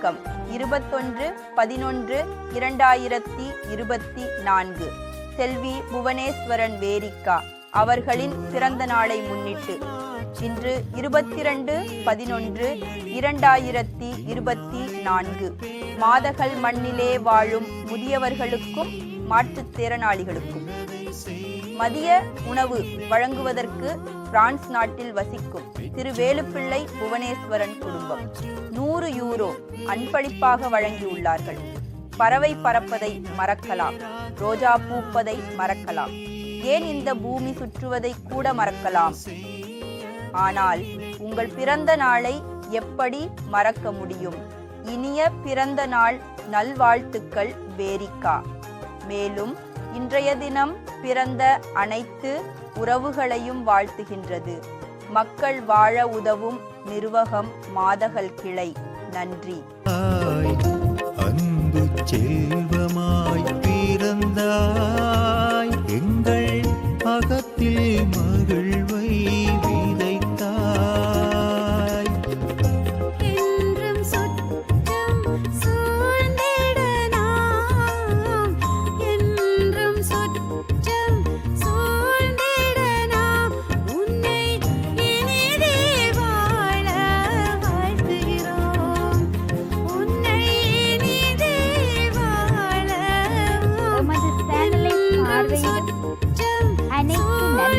இலக்கம். இருபத்தொன்று பதினொன்று இரண்டாயிரத்தி இருபத்தி நான்கு. செல்வி புவனேஸ்வரன் வேரிக்கா அவர்களின் பிறந்த நாளை முன்னிட்டு. இன்று இருபத்தி ரெண்டு பதினொன்று இரண்டாயிரத்தி இருபத்தி நான்கு. மாதகள் மண்ணிலே வாழும் முதியவர்களுக்கும் மாற்றுத்திறனாளிகளுக்கும் மதிய உணவு வழங்குவதற்கு பிரான்ஸ் நாட்டில் வசிக்கும் திரு வேலுப்பிள்ளை புவனேஸ்வரன் குடும்பம். நூறு யூரோ அன்பளிப்பாக வழங்கியுள்ளார்கள். பறவை பறப்பதை மறக்கலாம். ரோஜா பூப்பதை மறக்கலாம். ஏன் இந்த பூமி சுற்றுவதை கூட மறக்கலாம்? ஆனால் உங்கள் பிறந்த நாளை எப்படி மறக்க முடியும்? இனிய பிறந்த நாள் நல்வாழ்த்துக்கள் வேரிக்கா. மேலும் இன்றைய தினம் பிறந்த அனைத்து உறவுகளையும் வாழ்த்துகின்றது. மக்கள் வாழ உதவும் நிர்வகம் மாதகள் கிளை. நன்றி. அன்பு செல்வமாய் பிறந்தாய். எங்கள் அகத்தில்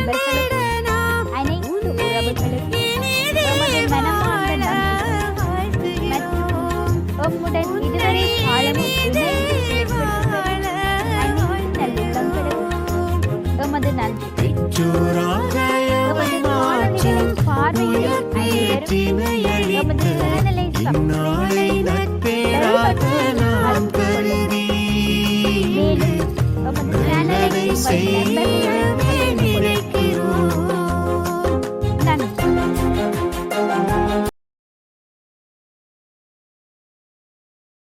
அனைத்து நண்பர்களுக்கும் அனைத்து உறவுகளுக்கும் மற்றும் இதுவரை காலமும் எமது நன்றி பெற்றோராக எமது கருதி மேலும் எமது சேனலை நண்பர்களுக்கு